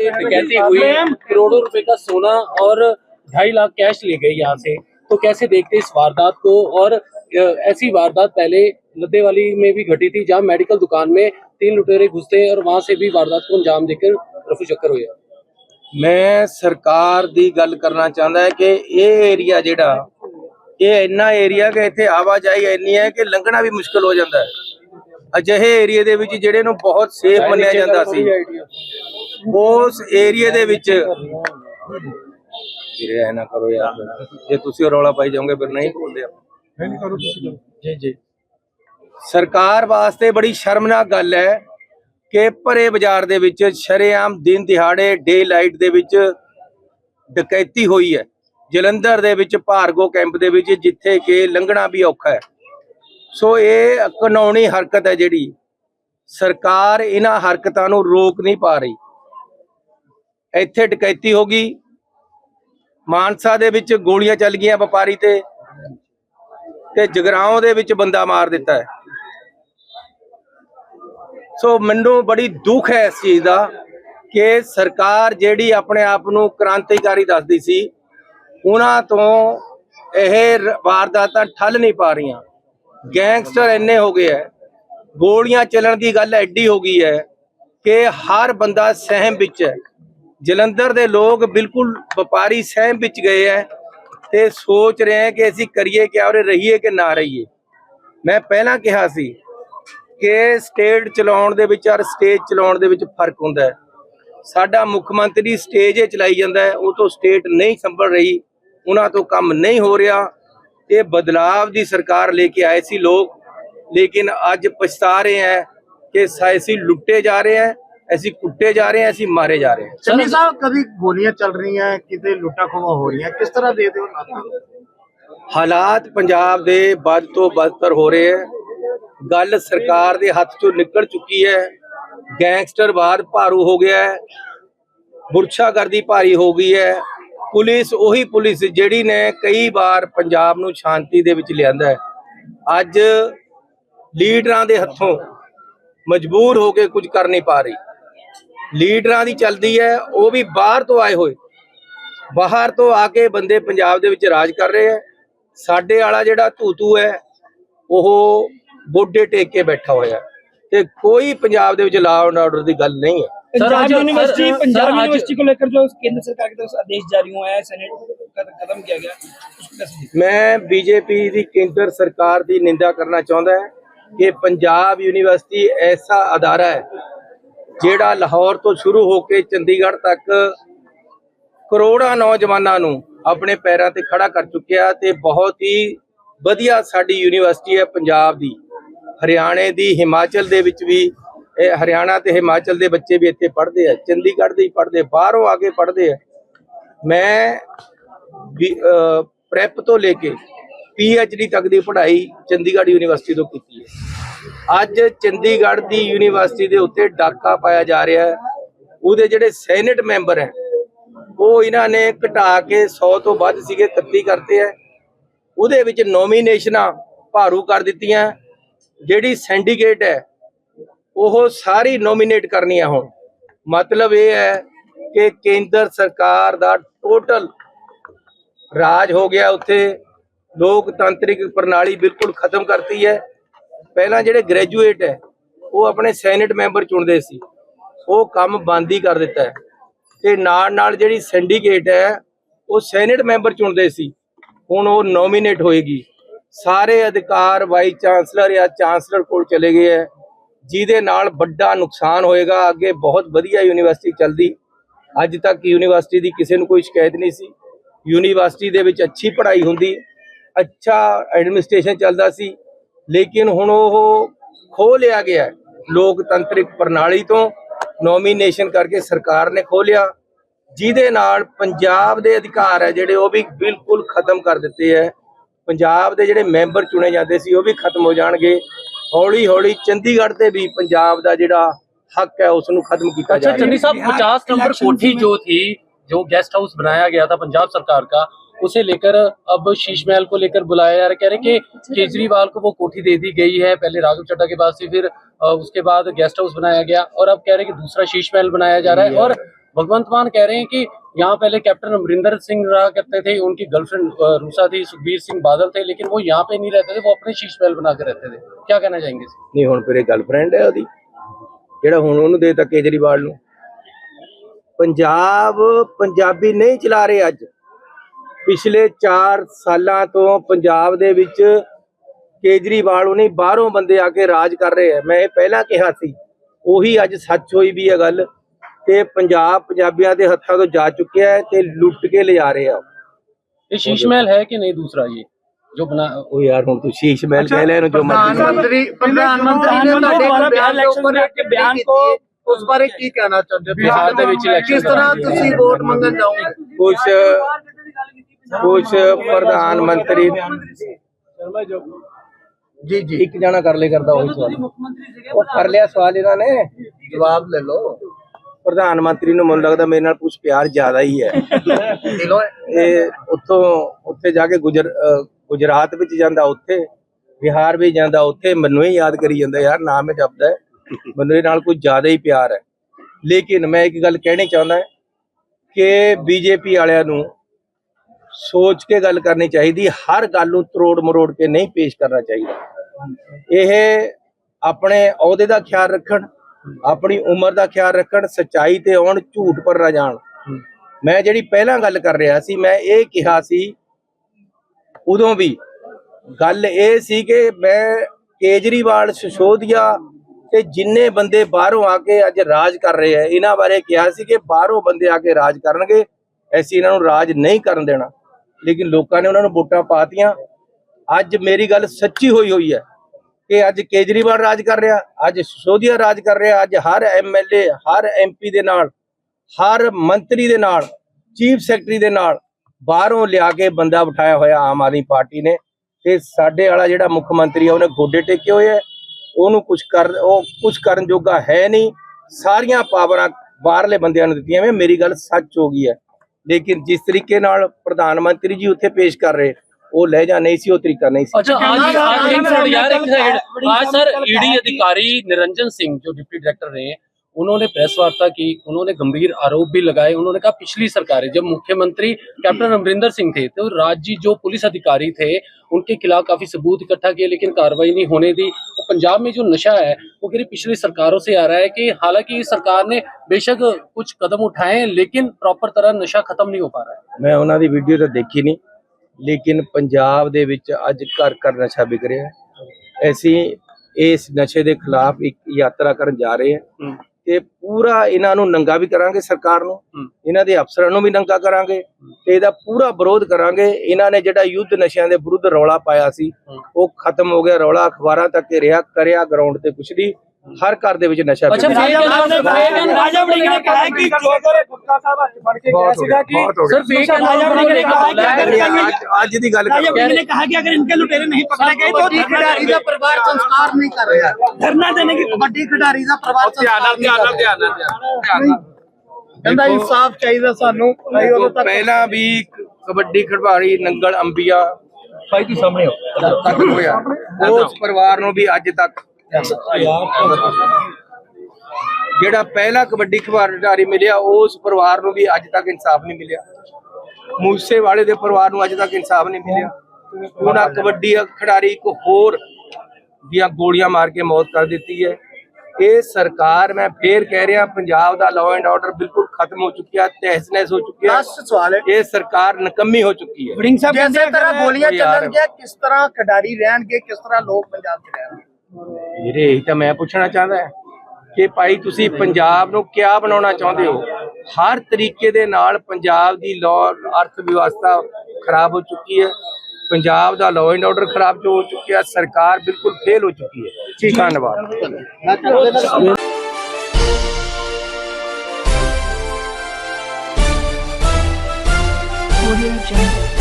डकैती हुई करोड़ों रुपए का सोना और ढाई लाख कैश ले गए यहाँ से तो कैसे देखते इस वारदात को और अ, ऐसी वारदात पहले लद्दे वाली में भी घटी थी जहाँ मेडिकल दुकान में तीन लुटेरे घुसते और वहां से भी वारदात को अंजाम देकर रफू चक्कर हुआ ਮੈਂ ਸਰਕਾਰ ਦੀ ਗੱਲ ਕਰਨਾ ਚਾਹੁੰਦਾ ਹੈ ਕਿ ਇਹ ਏਰੀਆ ਜਿਹੜਾ ਇਹ ਇੰਨਾ ਏਰੀਆ ਕਿ ਇੱਥੇ ਆਵਾਜਾਈ ਇੰਨੀ ਹੈ ਕਿ ਲੰਘਣਾ ਵੀ ਮੁਸ਼ਕਲ ਹੋ ਜਾਂਦਾ ਹੈ ਅਜਿਹੇ ਏਰੀਆ ਦੇ ਵਿੱਚ ਜਿਹੜੇ ਨੂੰ ਬਹੁਤ ਸੇਫ ਮੰਨਿਆ ਜਾਂਦਾ ਸੀ। ਉਸ ਏਰੀਆ ਦੇ ਵਿੱਚ ਵੀਰੇ ਐ ਨਾ ਕਰੋ ਯਾਰ। ਜੇ ਤੁਸੀਂ ਰੌਲਾ ਪਾਈ ਜਾਓਗੇ ਫਿਰ ਨਹੀਂ ਬੋਲਦੇ ਆਪਾਂ। ਜੀ ਜੀ। ਸਰਕਾਰ ਵਾਸਤੇ ਬੜੀ ਸ਼ਰਮਨਾਕ ਗੱਲ ਹੈ ਕਿ ਭਰੇ ਬਾਜ਼ਾਰ ਦੇ ਵਿੱਚ ਸ਼ਰੇਆਮ ਦਿਨ ਦਿਹਾੜੇ ਡੇ ਲਾਈਟ ਦੇ ਵਿੱਚ ਡਕੈਤੀ ਹੋਈ ਹੈ। ਜਲੰਧਰ ਦੇ ਵਿੱਚ ਭਾਰਗੋ ਕੈਂਪ ਦੇ ਵਿੱਚ ਜਿੱਥੇ ਕਿ ਲੰਘਣਾ ਵੀ ਔਖਾ ਹੈ। ਸੋ ਇਹ ਕਾਨੂੰਨੀ ਹਰਕਤ ਹੈ ਜਿਹੜੀ। ਸਰਕਾਰ ਇਹਨਾਂ ਹਰਕਤਾਂ ਨੂੰ ਰੋਕ ਨਹੀਂ ਪਾ ਰਹੀ। ਇੱਥੇ ਡਕੈਤੀ ਹੋ ਗਈ। ਮਾਨਸਾ ਦੇ ਵਿੱਚ ਗੋਲੀਆਂ ਚੱਲ ਗਈਆਂ ਵਪਾਰੀ ਤੇ। ਤੇ ਜਗਰਾਉਂ ਦੇ ਵਿੱਚ ਬੰਦਾ ਮਾਰ ਦਿੱਤਾ ਹੈ। ਸੋ ਮੈਨੂੰ ਬੜੀ ਦੁੱਖ ਹੈ ਇਸ ਚੀਜ਼ ਦਾ ਕਿ ਸਰਕਾਰ ਜਿਹੜੀ ਆਪਣੇ ਆਪ ਨੂੰ ਕ੍ਰਾਂਤੀਕਾਰੀ ਦੱਸਦੀ ਸੀ, ਉਹਨਾਂ ਤੋਂ ਇਹ ਵਾਰਦਾਤਾਂ ਠੱਲ ਨਹੀਂ ਪਾ ਰਹੀਆਂ। ਗੈਂਗਸਟਰ ਇੰਨੇ ਹੋ ਗਏ ਹੈ, ਗੋਲੀਆਂ ਚੱਲਣ ਦੀ ਗੱਲ ਐਡੀ ਹੋ ਗਈ ਹੈ ਕਿ ਹਰ ਬੰਦਾ ਸਹਿਮ ਵਿੱਚ ਹੈ। ਜਲੰਧਰ ਦੇ ਲੋਕ ਬਿਲਕੁਲ ਵਪਾਰੀ ਸਹਿਮ ਵਿੱਚ ਗਏ ਹੈ ਤੇ ਸੋਚ ਰਹੇ ਹੈ ਕਿ ਅਸੀਂ ਕਰੀਏ ਕਿ ਔਰ ਰਹੀਏ ਕਿ ਨਾ ਰਹੀਏ। ਮੈਂ ਪਹਿਲਾਂ ਕਿਹਾ ਸੀ ਕਿ ਸਟੇਟ ਚਲਾਉਣ ਦੇ ਵਿੱਚ ਔਰ ਸਟੇਜ ਚਲਾਉਣ ਦੇ ਵਿੱਚ ਫ਼ਰਕ ਹੁੰਦਾ ਹੈ। ਸਾਡਾ ਮੁੱਖ ਮੰਤਰੀ ਸਟੇਜ ਚਲਾਈ ਜਾਂਦਾ ਹੈ, ਉਹ ਤੋਂ ਸਟੇਟ ਨਹੀਂ ਸੰਭਲ ਰਹੀ, ਉਹਨਾਂ ਤੋਂ ਕੰਮ ਨਹੀਂ ਹੋ ਰਿਹਾ। ਇਹ ਬਦਲਾਵ ਦੀ ਸਰਕਾਰ ਲੈ ਕੇ ਆਏ ਸੀ ਲੋਕ ਲੇਕਿਨ ਅੱਜ ਪਛਤਾ ਰਹੇ ਹੈ ਕਿ ਸ- ਅਸੀਂ ਲੁੱਟੇ ਜਾ ਰਹੇ ਹੈ ਅਸੀਂ ਕੁੱਟੇ ਜਾ ਰਹੇ ਹੈ ਅਸੀਂ ਮਾਰੇ ਜਾ ਰਹੇ ਹਾਂ। ਚੰਨੀ ਸਾਹਿਬ ਕਦੀ ਗੋਲੀਆਂ ਚੱਲ ਰਹੀਆਂ ਕਿਤੇ ਲੁੱਟਾਂ ਖੋਹਾਂ ਹੋ ਰਹੀਆਂ ਕਿਸ ਤਰ੍ਹਾਂ ਦੇ ਦਿਓ ਹਾਲਾਤ? ਪੰਜਾਬ ਦੇ ਵੱਧ ਤੋਂ ਬਦਤਰ ਹੋ ਰਹੇ ਹੈ। ਗੱਲ ਸਰਕਾਰ ਦੇ ਹੱਥ ਚੋਂ ਨਿਕਲ ਚੁੱਕੀ ਹੈ। ਗੈਂਗਸਟਰਵਾਦ ਭਾਰੂ ਹੋ ਗਿਆ ਹੈ। ਬੁਰਛਾਗਰਦੀ ਭਾਰੀ ਹੋ ਗਈ ਹੈ। ਪੁਲਿਸ ਉਹੀ ਪੁਲਿਸ ਜਿਹੜੀ ਨੇ ਕਈ ਵਾਰ ਪੰਜਾਬ ਨੂੰ ਸ਼ਾਂਤੀ ਦੇ ਵਿੱਚ ਲਿਆਂਦਾ ਹੈ। ਅੱਜ ਲੀਡਰਾਂ ਦੇ ਹੱਥੋਂ ਮਜਬੂਰ ਹੋ ਕੇ ਕੁਝ ਕਰ ਨਹੀਂ ਪਾ ਰਹੀ। ਲੀਡਰਾਂ ਦੀ ਚਲਦੀ ਹੈ, ਉਹ ਵੀ ਬਾਹਰ ਤੋਂ ਆਏ ਹੋਏ। ਬਾਹਰ ਤੋਂ ਆ ਕੇ ਬੰਦੇ ਪੰਜਾਬ ਦੇ ਵਿੱਚ ਰਾਜ ਕਰ ਰਹੇ ਆ ਸਾਡੇ ਵਾਲਾ ਜਿਹੜਾ ਧੂਤੂ ਹੈ, ਉਹ ਬੋਡੇ ਟੇਕ ਕੇ ਬੈਠਾ ਹੋਇਆ ਤੇ ਕੋਈ ਪੰਜਾਬ ਦੇ ਵਿੱਚ ਲਾਅ ਐਂਡ ਆਰਡਰ ਦੀ ਗੱਲ ਨਹੀਂ ਹੈ। Punjab university sir, Punjab sir, आज- यूनिवर्सिटी को लेकर जो केंद्र सरकार की तरफ से आदेश जारी हुआ है सेनेट का खत्म किया गया उसको कैसे देखते ਮੈਂ ਬੀਜੇਪੀ ਦੀ ਕੇਂਦਰ ਸਰਕਾਰ ਦੀ ਨਿੰਦਾ ਕਰਨਾ ਚਾਹੁੰਦਾ ਹੈ ਕਿ ਪੰਜਾਬ ਯੂਨੀਵਰਸਿਟੀ ਐਸਾ ਅਦਾਰਾ ਹੈ ਜਿਹੜਾ ਲਾਹੌਰ ਤੋਂ ਸ਼ੁਰੂ ਹੋ ਕੇ ਚੰਡੀਗੜ੍ਹ ਤੱਕ ਕਰੋੜਾਂ ਨੌਜਵਾਨਾਂ ਨੂੰ ਆਪਣੇ ਪੈਰਾਂ ਤੇ ਖੜਾ ਕਰ ਚੁੱਕਿਆ ਤੇ ਬਹੁਤ ਹੀ ਵਧੀਆ ਸਾਡੀ ਯੂਨੀਵਰਸਿਟੀ ਹੈ ਪੰਜਾਬ ਦੀ ਹਰਿਆਣੇ ਦੀ ਹਿਮਾਚਲ ਦੇ ਵਿੱਚ ਵੀ ਇਹ ਹਰਿਆਣਾ ਤੇ ਹਿਮਾਚਲ ਦੇ ਬੱਚੇ ਵੀ ਇੱਥੇ ਪੜ੍ਹਦੇ ਆ, ਚੰਡੀਗੜ੍ਹ ਦੇ ਹੀ ਪੜ੍ਹਦੇ ਬਾਹਰੋਂ ਆ ਕੇ ਪੜ੍ਹਦੇ ਆ। ਮੈਂ ਪ੍ਰੈਪ ਤੋਂ ਲੈ ਕੇ ਡੀ ਤੱਕ ਦੀ ਪੜ੍ਹਾਈ ਚੰਡੀਗੜ੍ਹ ਯੂਨੀਵਰਸਿਟੀ ਤੋਂ ਕੀਤੀ ਹੈ। ਅੱਜ ਚੰਡੀਗੜ੍ਹ ਦੀ ਯੂਨੀਵਰਸਿਟੀ ਦੇ ਉੱਤੇ ਡਾਕਾ ਪਾਇਆ ਜਾ ਰਿਹਾ ਹੈ। ਉਹਦੇ ਜਿਹੜੇ ਸੈਨੇਟ ਮੈਂਬਰ ਹੈ, ਉਹ ਇਹਨਾਂ ਨੇ ਘਟਾ ਕੇ 100 ਤੋਂ ਵੱਧ ਸੀਗੇ 31 ਕਰਤੇ ਹੈ। ਉਹਦੇ ਵਿੱਚ ਨੋਮੀਨੇਸ਼ਨਾਂ ਭਾਰੂ ਕਰ ਦਿੱਤੀਆਂ। ਜਿਹੜੀ ਸਿੰਡੀਕੇਟ ਹੈ ਉਹ ਸਾਰੀ ਨੋਮੀਨੇਟ ਕਰਨੀਆਂ ਹੁਣ। ਮਤਲਬ ਇਹ ਹੈ ਕਿ ਕੇਂਦਰ ਸਰਕਾਰ ਦਾ ਟੋਟਲ ਰਾਜ ਹੋ ਗਿਆ ਉੱਥੇ। ਲੋਕਤੰਤਰਿਕ ਪ੍ਰਣਾਲੀ ਬਿਲਕੁਲ ਖਤਮ ਕਰਤੀ ਹੈ। ਪਹਿਲਾਂ ਜਿਹੜੇ ਗ੍ਰੈਜੂਏਟ ਹੈ, ਉਹ ਆਪਣੇ ਸੈਨੇਟ ਮੈਂਬਰ ਚੁਣਦੇ ਸੀ। ਉਹ ਕੰਮ ਬੰਦ ਹੀ ਕਰ ਦਿੱਤਾ ਹੈ। ਤੇ ਨਾਲ ਨਾਲ ਜਿਹੜੀ ਸਿੰਡੀਕੇਟ ਹੈ, ਉਹ ਸੈਨੇਟ ਮੈਂਬਰ ਚੁਣਦੇ ਸੀ। ਹੁਣ ਉਹ ਨੋਮੀਨੇਟ ਹੋਏਗੀ। ਸਾਰੇ ਅਧਿਕਾਰ ਵਾਈਸ ਚਾਂਸਲਰ ਜਾਂ ਚਾਂਸਲਰ ਕੋਲ ਚਲੇ ਗਏ ਹੈ। ਜਿਹਦੇ ਨਾਲ ਵੱਡਾ ਨੁਕਸਾਨ ਹੋਏਗਾ। ਅੱਗੇ ਬਹੁਤ ਵਧੀਆ ਯੂਨੀਵਰਸਿਟੀ ਚੱਲਦੀ। ਅੱਜ ਤੱਕ ਯੂਨੀਵਰਸਿਟੀ ਦੀ ਕਿਸੇ ਨੂੰ ਕੋਈ ਸ਼ਿਕਾਇਤ ਨਹੀਂ ਸੀ। ਯੂਨੀਵਰਸਿਟੀ ਦੇ ਵਿੱਚ ਅੱਛੀ ਪੜ੍ਹਾਈ ਹੁੰਦੀ। ਅੱਛਾ ਐਡਮਿਨਿਸਟ੍ਰੇਸ਼ਨ ਚੱਲਦਾ ਸੀ। ਲੇਕਿਨ ਹੁਣ ਉਹ ਖੋਹ ਲਿਆ ਗਿਆ। ਲੋਕਤੰਤਰਿਕ ਪ੍ਰਣਾਲੀ ਤੋਂ ਨੋਮੀਨੇਸ਼ਨ ਕਰਕੇ ਸਰਕਾਰ ਨੇ ਖੋਹ ਲਿਆ। ਜਿਹਦੇ ਨਾਲ ਪੰਜਾਬ ਦੇ ਅਧਿਕਾਰ ਹੈ ਜਿਹੜੇ, ਉਹ ਵੀ ਬਿਲਕੁਲ ਖਤਮ ਕਰ ਦਿੱਤੇ ਹੈ। ਪੰਜਾਬ ਦੇ ਜਿਹੜੇ ਮੈਂਬਰ ਚੁਣੇ ਜਾਂਦੇ ਸੀ, ਉਹ ਵੀ ਖਤਮ ਹੋ ਜਾਣਗੇ। ਹੌਲੀ ਹੌਲੀ ਚੰਡੀਗੜ੍ਹ ਤੇ ਵੀ ਪੰਜਾਬ ਦਾ ਜਿਹੜਾ ਹੱਕ ਹੈ ਉਸ ਨੂੰ ਖਤਮ ਕੀਤਾ अच्छा ਜਾ चन्नी ਰਿਹਾ साहब पचास नंबर कोठी जो थी जो गेस्ट हाउस बनाया गया था पंजाब सरकार का उसे लेकर अब शीश महल को लेकर बुलाया जा रहा है कह रहे हैं कि केजरीवाल को वो कोठी दे दी गई है पहले राघव चड्डा के पास से फिर अ, उसके बाद गेस्ट हाउस बनाया गया और अब कह रहे हैं कि दूसरा शीश महल बनाया जा रहा है और भगवंत मान कह रहे हैं कि यहाँ पहले कैप्टन अमरिंदर सिंह रहा करते थे उनकी गर्लफ्रेंड अ, रूसा थी सुखबीर सिंह बादल थे लेकिन वो यहाँ पे नहीं रहते थे वो अपने शीश महल बना के रहते थे क्या कहना चाहेंगे इस? ਨਹੀਂ ਹੁਣ ਫਿਰ ਇਹ ਗਰਲਫ੍ਰੈਂਡ ਹੈ ਉਹਦੀ ਜਿਹੜਾ ਹੁਣ ਉਹਨੂੰ ਦੇਤਾ ਕੇਜਰੀਵਾਲ ਨੂੰ ਪੰਜਾਬ ਪੰਜਾਬੀ ਨਹੀਂ ਚਲਾ ਰਹੇ ਅੱਜ ਪਿਛਲੇ 4 ਸਾਲਾਂ ਤੋਂ ਪੰਜਾਬ ਦੇ ਵਿੱਚ ਕੇਜਰੀਵਾਲ ਉਹਨੇ ਬਾਹਰੋਂ ਬੰਦੇ ਆ ਕੇ ਰਾਜ ਕਰ ਰਹੇ ਆ ਮੈਂ ਇਹ ਪਹਿਲਾਂ ਕਿਹਾ ਸੀ ਉਹੀ ਅੱਜ ਸੱਚ ਹੋਈ ਵੀ ਹੈ ਗੱਲ ਤੇ ਪੰਜਾਬ ਪੰਜਾਬੀਆਂ ਦੇ ਹੱਥਾਂ ਤੋਂ ਜਾ ਚੁੱਕਿਆ ਹੈ ਤੇ ਲੁੱਟ ਕੇ ਲਿਜਾ ਰਹੇ ਆ ਇਹ ਸ਼ੀਸ਼ ਮਹਿਲ ਹੈ ਕਿ ਨਹੀਂ ਦੂਸਰਾ ਜੀ? ਜੋ ਬਣਾ ਉਹ ਯਾਰ ਹੁਣ ਤੂੰ ਸ਼ੀਸ਼ ਮਹਿਲ ਕਹਿ ਲੈ ਇਹਨੂੰ ਜੋ ਮਰਜ਼ੀ ਪ੍ਰਧਾਨ ਮੰਤਰੀ ਪ੍ਰਧਾਨ ਮੰਤਰੀ ਨੇ ਤੁਹਾਡੇ ਬਿਆਨ ਇਲੈਕਸ਼ਨ ਦੇ ਇੱਕ ਬਿਆਨ ਕੋ ਉਸ ਬਾਰੇ ਕੀ ਕਹਿਣਾ ਚਾਹੁੰਦੇ ਹੋ? ਬਿਹਾਰ ਦੇ ਵਿੱਚ ਇਲੈਕਸ਼ਨ ਕਿਸ ਤਰ੍ਹਾਂ ਤੁਸੀਂ ਵੋਟ ਮੰਗਣ ਜਾਓਗੇ? ਕੁਝ ਕੁਝ ਪ੍ਰਧਾਨ ਮੰਤਰੀ ਸ਼ਰਮਾ ਜੀ ਜੀ। ਇੱਕ ਜਣਾ ਕਰ ਲੈ ਕਰਦਾ ਉਹੀ ਸਵਾਲ। ਉਹ ਕਰ ਲਿਆ ਸਵਾਲ ਇਹਨਾਂ ਨੇ। ਜਵਾਬ ਲੈ ਲਓ। ਪ੍ਰਧਾਨ ਮੰਤਰੀ ਨੂੰ ਮੈਨੂੰ ਲੱਗਦਾ ਮੇਰੇ ਨਾਲ ਕੁਝ ਪਿਆਰ ਜ਼ਿਆਦਾ ਹੀ ਹੈ। ਇਹ ਉੱਥੋਂ ਉੱਥੇ ਜਾ ਕੇ ਗੁਜਰ ਗੁਜਰਾਤ ਵਿੱਚ ਜਾਂਦਾ ਉੱਥੇ ਬਿਹਾਰ ਵੀ ਜਾਂਦਾ ਉੱਥੇ ਮੈਨੂੰ ਹੀ ਯਾਦ ਕਰੀ ਜਾਂਦਾ ਯਾਰ ਨਾਮ ਹੀ ਜਪਦਾ ਮੈਨੂੰ ਇਹ ਨਾਲ ਕੁਝ ਜ਼ਿਆਦਾ ਹੀ ਪਿਆਰ ਹੈ। ਲੇਕਿਨ ਮੈਂ ਇੱਕ ਗੱਲ ਕਹਿਣੀ ਚਾਹੁੰਦਾ ਕਿ ਬੀਜੇਪੀ ਵਾਲਿਆਂ ਨੂੰ ਸੋਚ ਕੇ ਗੱਲ ਕਰਨੀ ਚਾਹੀਦੀ ਹਰ ਗੱਲ ਨੂੰ ਤਰੋੜ ਮਰੋੜ ਕੇ ਨਹੀਂ ਪੇਸ਼ ਕਰਨਾ ਚਾਹੀਦਾ। ਇਹ ਆਪਣੇ ਅਹੁਦੇ ਦਾ ਖਿਆਲ ਰੱਖਣ ਆਪਣੀ ਉਮਰ ਦਾ ਖਿਆਲ ਰੱਖਣ ਸੱਚਾਈ ਤੇ ਆਉਣ ਝੂਠ ਪਰ ਨਾ ਜਾਣ ਮੈਂ ਜਿਹੜੀ ਪਹਿਲਾਂ ਗੱਲ ਕਰ ਰਿਹਾ ਸੀ ਮੈਂ ਇਹ ਕਿਹਾ ਸੀ ਉਦੋਂ ਵੀ ਗੱਲ ਇਹ ਸੀ ਕਿ ਮੈਂ ਕੇਜਰੀਵਾਲ ਸਿਸੋਦੀਆ ਤੇ ਜਿੰਨੇ ਬੰਦੇ ਬਾਹਰੋਂ ਆ ਕੇ ਅੱਜ ਰਾਜ ਕਰ ਰਹੇ ਆ ਇਹਨਾਂ ਬਾਰੇ ਕਿਹਾ ਸੀ ਕਿ ਬਾਹਰੋਂ ਬੰਦੇ ਆ ਕੇ ਰਾਜ ਕਰਨਗੇ ਐਸੀ ਇਹਨਾਂ ਨੂੰ ਰਾਜ ਨਹੀਂ ਕਰਨ ਦੇਣਾ। ਲੇਕਿਨ ਲੋਕਾਂ ਨੇ ਉਹਨਾਂ ਨੂੰ ਵੋਟਾਂ ਪਾਤੀਆਂ। ਅੱਜ ਮੇਰੀ ਗੱਲ ਸੱਚੀ ਹੋਈ ਹੋਈ ਹੈ। ਕਿ ਅੱਜ ਕੇਜਰੀਵਾਲ ਰਾਜ ਕਰ ਰਿਹਾ, ਅੱਜ ਸਿਸੋਦੀਆ ਰਾਜ ਕਰ ਰਿਹਾ, ਅੱਜ ਹਰ ਐਮਐਲਏ ਹਰ ਐਮਪੀ ਦੇ ਨਾਲ, ਹਰ ਮੰਤਰੀ ਦੇ ਨਾਲ, ਚੀਫ ਸੈਕਟਰੀ ਦੇ ਨਾਲ ਬਾਹਰੋਂ ਲਿਆ ਕੇ ਬੰਦਾ ਬਿਠਾਇਆ ਹੋਇਆ ਆਮ ਆਦਮੀ ਪਾਰਟੀ ਨੇ ਤੇ ਸਾਡੇ ਵਾਲਾ ਜਿਹੜਾ ਮੁੱਖ ਮੰਤਰੀ ਆ, ਉਹਨੇ ਗੋਡੇ ਟੇਕੇ ਹੋਏ ਆ, ਉਹਨੂੰ ਕੁਝ ਕਰ, ਉਹ ਕੁਝ ਕਰਨ ਜੋਗਾ ਹੈ ਨਹੀਂ, ਸਾਰੀਆਂ ਪਾਵਰਾਂ ਬਾਹਰਲੇ ਬੰਦਿਆਂ ਨੂੰ ਦਿੱਤੀਆਂ ਵੇ ਮੇਰੀ ਗੱਲ ਸੱਚ ਹੋ ਗਈ ਹੈ। ਲੇਕਿਨ ਜਿਸ ਤਰੀਕੇ ਨਾਲ ਪ੍ਰਧਾਨ ਮੰਤਰੀ ਜੀ ਉੱਥੇ ਪੇਸ਼ ਕਰ ਰਹੇ ਉਹ ਲਹਿਜਾ ਨਹੀਂ ਸੀ ਉਹ ਤਰੀਕਾ ਨਹੀਂ ਸੀ अच्छा आज आज एक मिनट यार एक सेकंड आज सर ईडी अधिकारी निरंजन सिंह जो डिप्टी डायरेक्टर रहे उन्होंने प्रेस वार्ता की उन्होंने गंभीर आरोप भी लगाए उन्होंने कहा पिछली सरकारें जब मुख्यमंत्री कैप्टन अमरिंदर सिंह थे तो राज्य जो पुलिस अधिकारी थे उनके खिलाफ काफी सबूत इकट्ठा किए लेकिन कार्रवाई नहीं होने दी तो पंजाब में जो नशा है वो कह रही पिछली सरकारों से आ रहा है कि हालांकि इस सरकार ने बेशक कुछ कदम उठाए हैं लेकिन प्रॉपर तरह नशा खत्म नहीं हो पा रहा है ਮੈਂ ਉਹਨਾਂ ਦੀ ਵੀਡੀਓ ਤਾਂ ਦੇਖੀ ਨਹੀਂ ਲੇਕਿਨ ਪੰਜਾਬ ਦੇ ਵਿੱਚ ਅੱਜ ਘਰ ਘਰ ਨਸ਼ਾ ਵਿਕ ਰਿਹਾ ਹੈ। ਅਸੀਂ ਇਸ ਨਸ਼ੇ ਦੇ ਖਿਲਾਫ ਇੱਕ ਯਾਤਰਾ ਕਰਨ ਜਾ ਰਹੇ ਹਾਂ। ਤੇ ਪੂਰਾ ਇਹਨਾਂ ਨੂੰ ਨੰਗਾ ਵੀ ਕਰਾਂਗੇ ਸਰਕਾਰ ਨੂੰ। ਇਹਨਾਂ ਦੇ ਅਫਸਰਾਂ ਨੂੰ ਵੀ ਨੰਗਾ ਕਰਾਂਗੇ। ਤੇ ਇਹਦਾ ਪੂਰਾ ਵਿਰੋਧ ਕਰਾਂਗੇ। ਇਹਨਾਂ ਨੇ ਜਿਹੜਾ ਯੁੱਧ ਨਸ਼ਿਆਂ ਦੇ ਵਿਰੁੱਧ ਰੌਲਾ ਪਾਇਆ ਸੀ। ਉਹ ਖਤਮ ਹੋ ਗਿਆ। ਰੌਲਾ ਅਖਬਾਰਾਂ ਤੱਕ ਰਿਹਾ। ਕਰਿਆ ਗਰਾਊਂਡ ਤੇ ਕੁਛ ਨਹੀਂ। ਹਰ ਘਰ ਦੇ ਵਿੱਚ ਨਸ਼ਾ ਅੱਛਾ ਫੇਰ ਕਹਿੰਦਾ ਰਾਜਾ ਬੜੀ ਨੇ ਕਿਹਾ ਕਿ ਜੋਗਰ ਗੁੱਟਾ ਸਾਹਿਬ ਹੱਥ ਫੜ ਕੇ ਗਿਆ ਸੀਗਾ ਕਿ ਸਰ ਫੇਰ ਰਾਜਾ ਬੜੀ ਨੇ ਕਿਹਾ ਕਿ ਅੱਜ ਦੀ ਗੱਲ ਕਰ। ਰਾਜਾ ਬੜੀ ਨੇ ਕਿਹਾ ਕਿ ਅਗਰ ਇਨਕੇ ਲੁਟੇਰੇ ਨਹੀਂ ਪਕੜੇ ਗਏ ਤਾਂ ਖਿਡਾਰੀ ਦਾ ਪਰਿਵਾਰ ਸੰਸਕਾਰ ਨਹੀਂ ਕਰ ਰਿਹਾ। ਧਰਨਾ ਦੇਣੇ ਕਿ ਕਬੱਡੀ ਖਿਡਾਰੀ ਦਾ ਪਰਿਵਾਰ ਧਿਆਨ ਨਾਲ ਧਿਆਨ ਨਾਲ ਧਿਆਨ ਨਾਲ ਕਹਿੰਦਾ ਇਨਸਾਫ ਚਾਹੀਦਾ ਸਾਨੂੰ ਪਹਿਲਾਂ ਵੀ ਕਬੱਡੀ ਖਿਡਾਰੀ ਨੰਗਲ ਅੰਬੀਆ ਭਾਈ ਤੂੰ ਸਾਹਮਣੇ ਹੋ ਉਸ ਪਰਿਵਾਰ ਨੂੰ ਵੀ ਅੱਜ ਤੱਕ ਜਿਹੜਾ ਪਹਿਲਾ ਕਬੱਡੀ ਖਿਡਾਰੀ ਮਿਲਿਆ ਉਸ ਪਰਿਵਾਰ ਨੂੰ ਵੀ ਅੱਜ ਤੱਕ ਇਨਸਾਫ ਨਹੀਂ ਮਿਲਿਆ। ਮੂਸੇ ਵਾਲੇ ਦੇ ਪਰਿਵਾਰ ਨੂੰ ਅੱਜ ਤੱਕ ਇਨਸਾਫ ਨਹੀਂ ਮਿਲਿਆ। ਉਹਨਾਂ ਕਬੱਡੀ ਖਿਡਾਰੀ ਕੋ ਹੋਰ ਦੀਆਂ ਗੋਲੀਆਂ ਮਾਰ ਕੇ ਮੌਤ ਕਰ ਦਿੱਤੀ ਹੈ। ਇਹ ਸਰਕਾਰ ਮੈਂ ਫੇਰ ਕਹਿ ਰਿਹਾ ਪੰਜਾਬ ਦਾ ਲਾਅ ਐਂਡ ਆਰਡਰ ਬਿਲਕੁਲ ਖਤਮ ਹੋ ਚੁੱਕਿਆ ਤਹਿਸ-ਨਹਿਸ ਹੋ ਚੁੱਕਿਆ। ਲਾਸਟ ਸਵਾਲ ਹੈ। ਇਹ ਸਰਕਾਰ ਨਕੰਮੀ ਹੋ ਚੁੱਕੀ ਹੈ। ਬੜਿੰਗ ਤਰ੍ਹਾਂ ਗੋਲੀਆਂ ਚੱਲਣਗੀਆਂ ਕਿਸ ਤਰ੍ਹਾਂ ਖਿਡਾਰੀ ਰਹਿਣਗੇ ਕਿਸ ਤਰ੍ਹਾਂ ਲੋਕ ਪੰਜਾਬ ਦੇ ਰਹਿਣਗੇ? ਵੀਰੇ, ਇਹੀ ਤਾਂ ਮੈਂ ਪੁੱਛਣਾ ਚਾਹੁੰਦਾ ਕਿ ਭਾਈ ਤੁਸੀਂ ਪੰਜਾਬ ਨੂੰ ਕਿਆ ਬਣਾਉਣਾ ਚਾਹੁੰਦੇ ਹੋ? ਹਰ ਤਰੀਕੇ ਦੇ ਨਾਲ ਪੰਜਾਬ ਦੀ ਲਾਅ ਅਰਥ ਵਿਵਸਥਾ ਖਰਾਬ ਹੋ ਚੁੱਕੀ ਹੈ, ਪੰਜਾਬ ਦਾ ਲਾਅ ਐਂਡ ਆਰਡਰ ਖਰਾਬ ਜੋ ਹੋ ਚੁੱਕਿਆ, ਸਰਕਾਰ ਬਿਲਕੁਲ ਫੇਲ ਹੋ ਚੁੱਕੀ ਹੈ। ਧੰਨਵਾਦ। Audio Jungle.